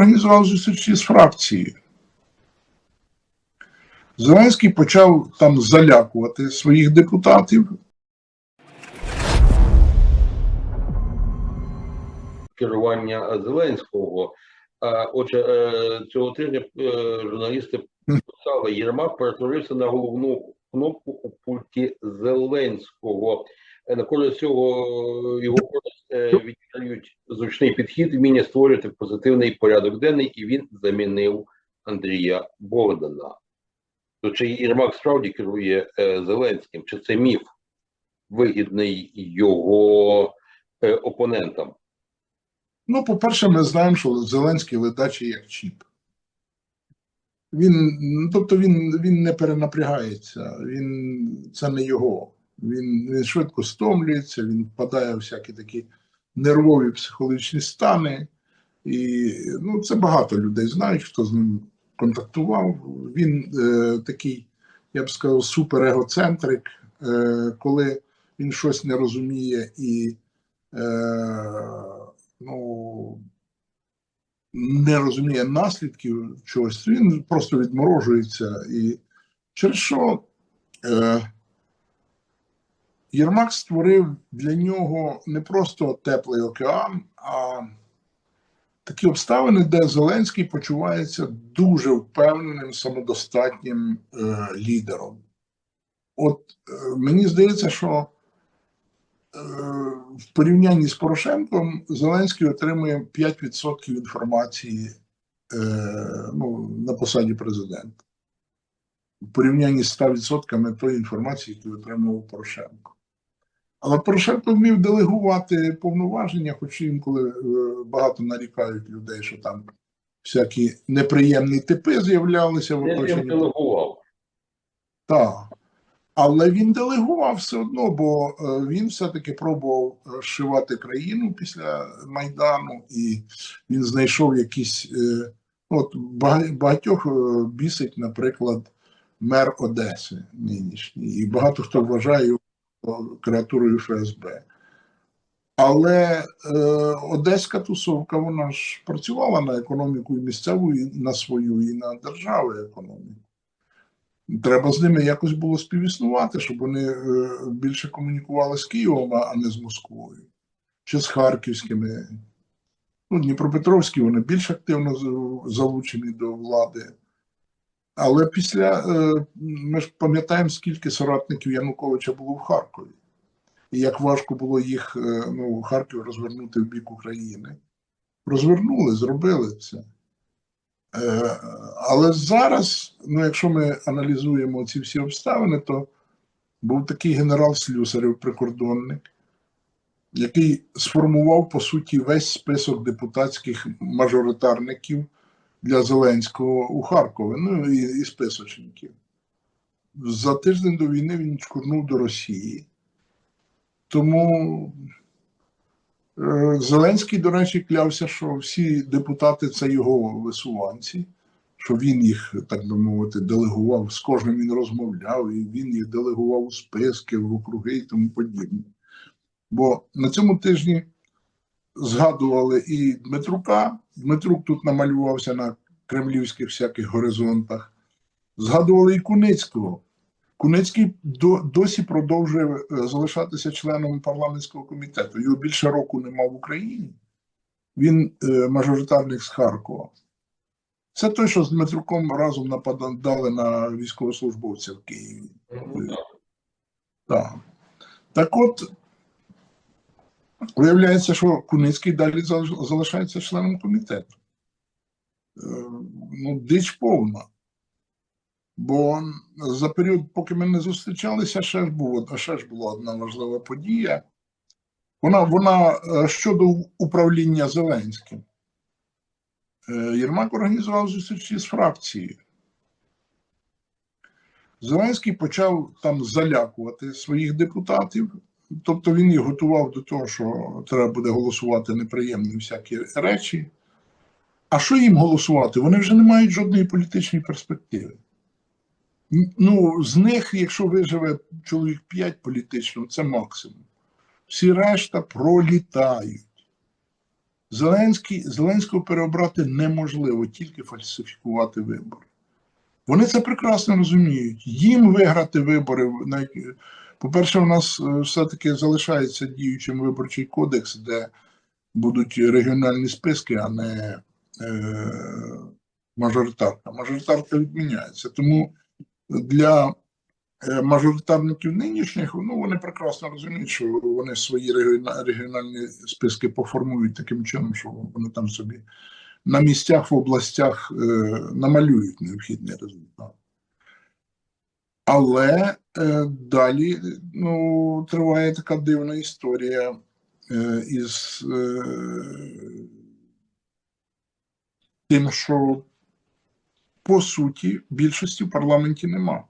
організував зустрічі з фракцією. Зеленський почав там залякувати своїх депутатів. керування Зеленського. Отже, е, цього тижня е, журналісти писали, Єрмак перетворився на головну кнопку у пульті Зеленського. Е, На користь цього його відіграють зручний підхід, вміння створювати позитивний порядок денний, і він замінив Андрія Богдана. То чи Єрмак справді керує е, Зеленським, чи це міф вигідний його е, опонентам? Ну, по-перше, ми знаємо, що Зеленський ледачий як чіп. Він, ну, тобто він, він не перенапрягається, він, це не його. Він, він швидко стомлюється, він впадає у всякі такі нервові психологічні стани. І ну, це багато людей знають, хто з ним контактував. Він е, такий, я б сказав, суперегоцентрик, е, коли він щось не розуміє і е, ну, не розуміє наслідків чогось, він просто відморожується. І через що е, Єрмак створив для нього не просто теплий океан, а такі обставини, де Зеленський почувається дуже впевненим, самодостатнім е, лідером. От е, мені здається, що е, в порівнянні з Порошенком Зеленський отримує 5% інформації е, ну, на посаді президента. В порівнянні з 100% тої інформації, яку отримував Порошенко. Але Порошенко вмів делегувати повноваження, хоч інколи е, багато нарікають людей, що там всякі неприємні типи з'являлися в оточенні. делегував. Так. Але він делегував все одно, бо е, він все-таки пробував е, країну після Майдану, і він знайшов якісь. От багатьох бісить, наприклад, мер Одеси нинішній, і багато хто вважає його креатурою ФСБ. Але е, одеська тусовка, вона ж працювала на економіку і місцеву, і на свою, і на державу економіку. Треба з ними якось було співіснувати, щоб вони е, більше комунікували з Києвом, а не з Москвою, чи з Харківськими. Ну, Дніпропетровські вони більш активно залучені до влади. Але після е, ми ж пам'ятаємо, скільки соратників Януковича було в Харкові, і як важко було їх е, ну, Харків розвернути в бік України. Розвернули, зробили це. Е, Але зараз, ну, якщо ми аналізуємо ці всі обставини, то був такий генерал Слюсарів, прикордонник, який сформував по суті весь список депутатських мажоритарників для Зеленського у Харкові, ну і, і списочників. За тиждень до війни він чкурнув до Росії. Тому Е, Зеленський, до речі, клявся, що всі депутати це його висуванці, що він їх, так би мовити, делегував, з кожним він розмовляв, і він їх делегував у списки, в округи і тому подібне. Бо на цьому тижні згадували і Дмитрука. Дмитрук тут намалювався на кремлівських всяких горизонтах. Згадували і Куницького. Куницький до, досі продовжує е, залишатися членом парламентського комітету. Його більше року нема в Україні. Він е, мажоритарник з Харкова. Це той, що з Дмитруком разом нападали на військовослужбовця в Києві. Ну. Так. Так от, виявляється, що Куницький далі залишається членом комітету. Е, Ну, дич повна. Бо за період, поки ми не зустрічалися, ще ж, було, ще ж була одна важлива подія. Вона, вона е, щодо управління Зеленським. Е, Єрмак організував зустрічі з фракцією. Зеленський почав там залякувати своїх депутатів, тобто він їх готував до того, що треба буде голосувати неприємні всякі речі. А що їм голосувати? Вони вже не мають жодної політичної перспективи. Ну, з них, якщо виживе чоловік 5 політично, це максимум. Всі решта пролітають. Зеленський, Зеленського переобрати неможливо, тільки фальсифікувати вибори. Вони це прекрасно розуміють. Їм виграти вибори, на які- по-перше, у нас е, все-таки залишається діючим виборчий кодекс, де будуть регіональні списки, а не е, мажоритарка. Мажоритарка відміняється. Тому для е, мажоритарників нинішніх, ну вони прекрасно розуміють, що вони свої регіональні списки поформують таким чином, що вони там собі на місцях в областях е, намалюють необхідний результат. Але е, далі ну, триває така дивна історія е, із е, тим, що по суті більшості в парламенті нема.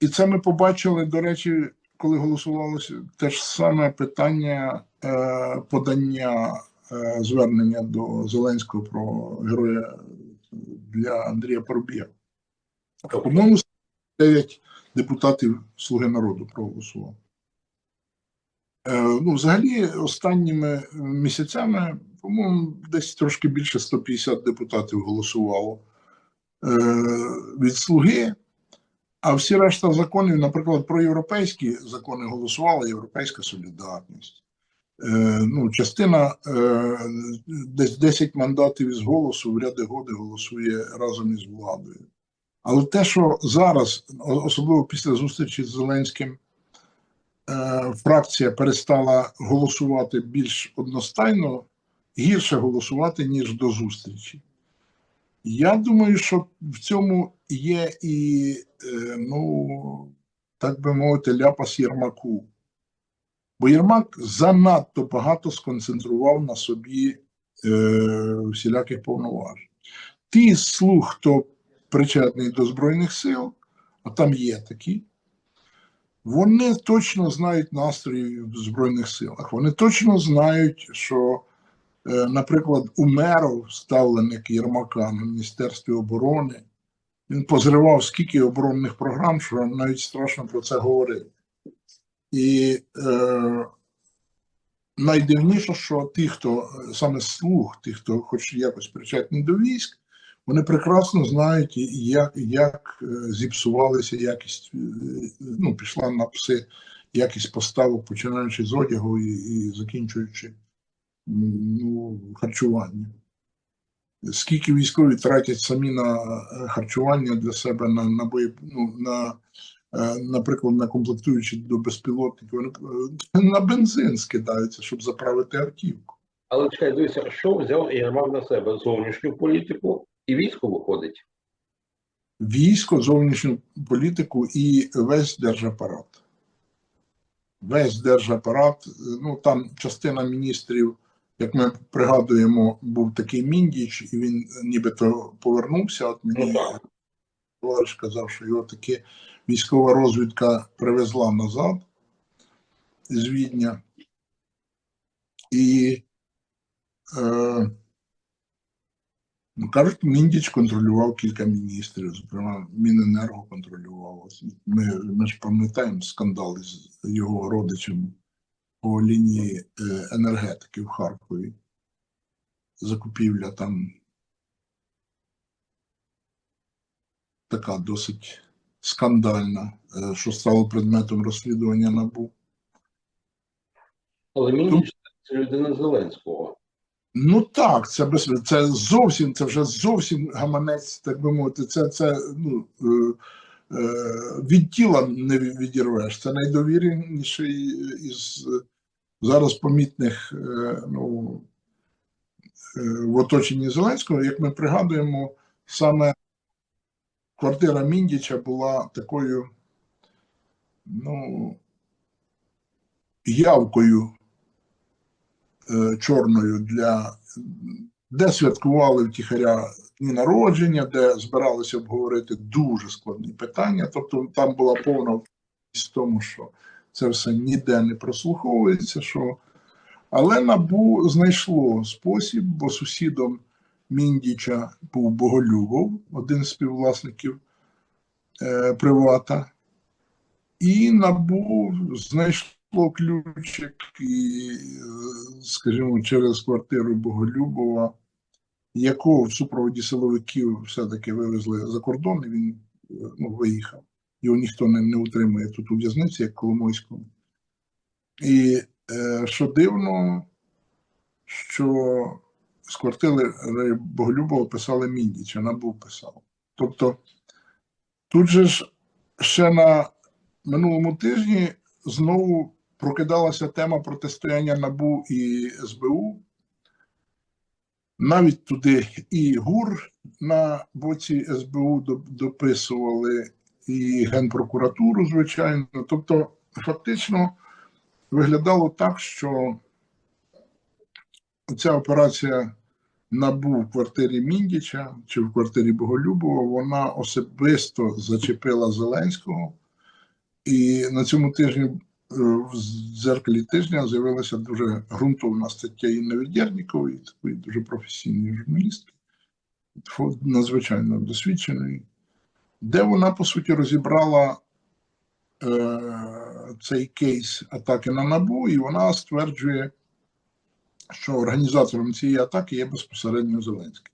І це ми побачили, до речі, коли голосувалося те ж саме питання е, подання е, звернення до Зеленського про героя для Андрія Парубія. По-моєму, 9 депутатів Слуги народу проголосували. Е, ну, взагалі, останніми місяцями, по-моєму, десь трошки більше 150 депутатів голосувало е, від слуги. А всі решта законів, наприклад, про європейські закони голосувала Європейська солідарність. Е, ну, частина десь 10 мандатів із голосу в ряди годи голосує разом із владою. Але те, що зараз, особливо після зустрічі з Зеленським, е, фракція перестала голосувати більш одностайно, гірше голосувати, ніж до зустрічі. Я думаю, що в цьому є і, е, ну, так би мовити, ляпас Єрмаку. Бо Єрмак занадто багато сконцентрував на собі е, всіляких повноважень. Ті з слуг, хто причетний до Збройних сил, а там є такі, вони точно знають настрої в Збройних силах. Вони точно знають, що, е, наприклад, Умеров, ставленик Єрмака на Міністерстві оборони, він позривав скільки оборонних програм, що навіть страшно про це говорити. І е, найдивніше, що ті, хто е, саме слуг, ті, хто хоч якось причетний до військ, вони прекрасно знають, як, як е, зіпсувалася якість, е, ну, пішла на пси якість поставок, починаючи з одягу і, і закінчуючи ну, харчуванням. Скільки військові тратять самі на е, харчування для себе, на, на бої, ну, на, наприклад, на комплектуючі до безпілотників, вони на бензин скидаються, щоб заправити автівку. Але чекай, дивися, що взяв Єрмак на себе? Зовнішню політику і військо виходить. Військо, зовнішню політику і весь держапарат. Весь держапарат, ну там частина міністрів, як ми пригадуємо, був такий Міндіч, і він нібито повернувся. От Ну мені товариш казав, що його таки військова розвідка привезла назад з Відня. І е, ну, кажуть, Міндіч контролював кілька міністрів, зокрема, Міненерго контролював. Ось Ми, ми ж пам'ятаємо скандал з його родичем по лінії е, енергетики в Харкові. Закупівля там така досить скандальна, е, що стало предметом розслідування НАБУ. Але Міндіч це людина Зеленського. Ну так, це без це зовсім, це вже зовсім гаманець, так би мовити, це, це ну, е, е, від тіла не відірвеш. Це найдовірніший із е, зараз помітних ну, в оточенні Зеленського. Як ми пригадуємо, саме квартира Міндіча була такою ну, явкою чорною для де святкували втіхаря дні народження, де збиралися обговорити дуже складні питання. Тобто там була повна в тому, що це все ніде не прослуховується. Що... Але НАБУ знайшло спосіб, бо сусідом Міндіча був Боголюбов, один з співвласників е, Привата. І НАБУ знайшло ключик і, е, скажімо, через квартиру Боголюбова, якого в супроводі силовиків все-таки вивезли за кордон, і він е, ну, виїхав. Його ніхто не, не утримує тут у в'язниці, як Коломойському. І е, що дивно, що з квартири Боголюбова писали Міндіча, НАБУ писав. Тобто тут же ж ще на минулому тижні знову прокидалася тема протистояння НАБУ і СБУ. Навіть туди і ГУР на боці СБУ дописували, і Генпрокуратуру, звичайно. Тобто, фактично виглядало так, що ця операція НАБУ в квартирі Міндіча чи в квартирі Боголюбова, вона особисто зачепила Зеленського. І на цьому тижні в дзеркалі тижня з'явилася дуже ґрунтовна стаття Інни Відєрнікової, такої дуже професійної журналістки, надзвичайно досвідченої, де вона, по суті, розібрала е, цей кейс атаки на НАБУ, і вона стверджує, що організатором цієї атаки є безпосередньо Зеленський.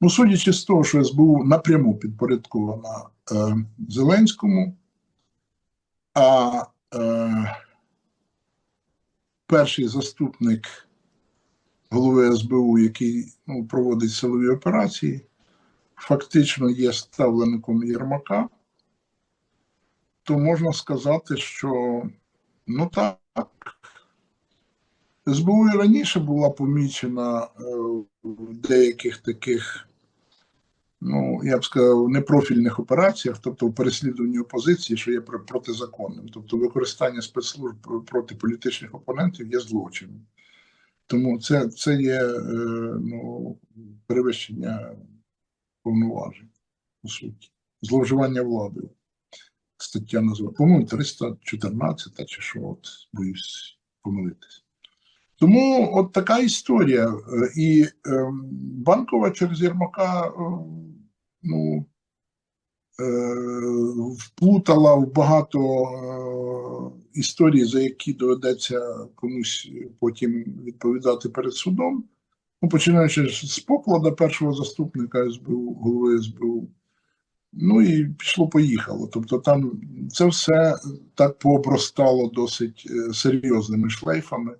Ну, судячи з того, що СБУ напряму підпорядкована е, Зеленському, а е, перший заступник голови СБУ, який ну, проводить силові операції, фактично є ставленником Єрмака, то можна сказати, що ну так, СБУ і раніше була помічена е, в деяких таких, ну, я б сказав, непрофільних операціях, тобто в переслідуванні опозиції, що є протизаконним. Тобто використання спецслужб проти політичних опонентів є злочином. Тому це, це є е, ну, перевищення повноважень, по суті, зловживання владою. Стаття називає, по-моєму, 314 чи що, от боюсь помилитись. Тому от така історія. Е, І е, банкова через Єрмака е, ну, вплутала в багато історій, за які доведеться комусь потім відповідати перед судом. Ну, починаючи з поклада першого заступника СБУ, голови СБУ. Ну і пішло-поїхало. Тобто там це все так пообростало досить серйозними шлейфами.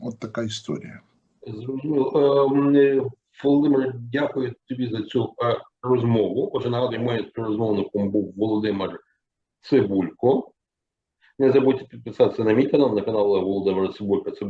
От така історія. Зрозуміло. Ем, Володимир, дякую тобі за цю е, розмову. Отже, нагадую, моїм розмовником був Володимир Цибулько. Не забудьте підписатися на мій канал, на канал Володимира Цибулька. Це